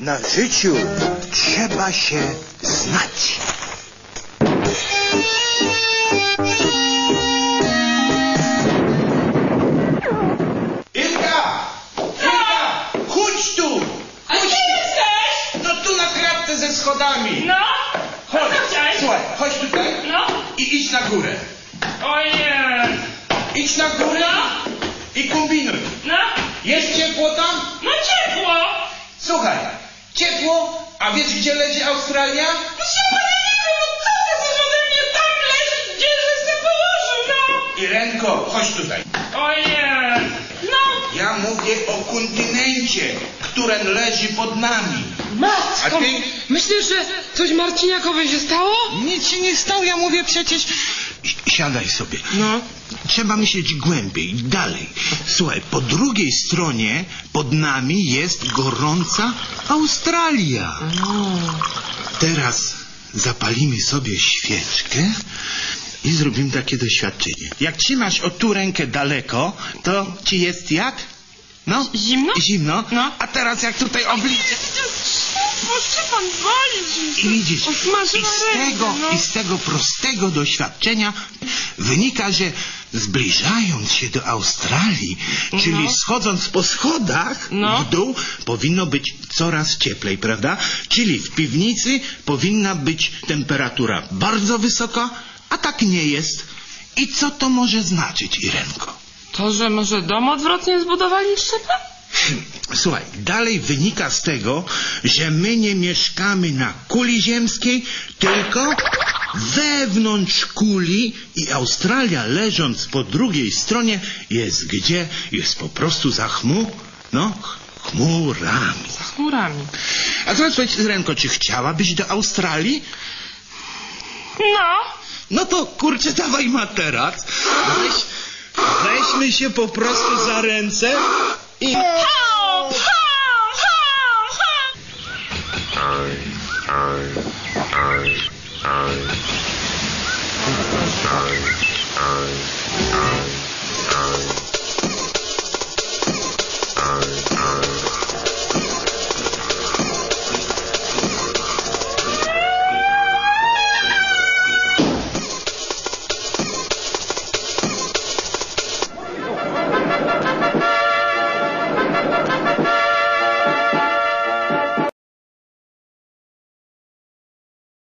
Na życiu trzeba się znać. Ilka! Ilka! Chodź tu! A gdzie jesteś? No tu na kratce ze schodami. No? Chodź, Co chciałeś? słuchaj, chodź tutaj No? i idź na górę. Ojej. Idź na górę No? i kombinuj. No? Jest ciepło tam? No ciepło. Słuchaj, ciepło, a wiesz gdzie leży Australia? No super, ja nie wiem, no co ty chcesz ode mnie tam leżeć, gdzie żeś się położył, no? Irenko, chodź tutaj. Ojej. No. Ja mówię o kontynencie, który leży pod nami. Matko. A ty? Myślisz, że coś Marciniakowi się stało? Nic się nie stało, ja mówię przecież... Si- Siadaj sobie. No. Trzeba myśleć głębiej, dalej. Słuchaj, po drugiej stronie pod nami jest gorąca Australia. Teraz zapalimy sobie świeczkę i zrobimy takie doświadczenie. Jak trzymasz o tu rękę daleko, to ci jest jak? No? Zimno? Zimno. No. A teraz jak tutaj obliczę. Boże, pan boli. I widzisz, i z, rękę, tego, no. i z tego prostego doświadczenia wynika, że zbliżając się do Australii, czyli No. schodząc po schodach No. w dół, powinno być coraz cieplej, prawda? Czyli w piwnicy powinna być temperatura bardzo wysoka, a tak nie jest. I co to może znaczyć, Irenko? To, że może dom odwrotnie zbudowali szybę? Słuchaj, dalej wynika z tego, że my nie mieszkamy na kuli ziemskiej, tylko wewnątrz kuli i Australia leżąc po drugiej stronie jest gdzie? Jest po prostu za chmu, no, chmurami. Chmurami. A teraz powiedz, Renko, czy chciałabyś do Australii? No. No to kurczę, dawaj materac. Weź, weźmy się po prostu za ręce i... Hop, hop, hop.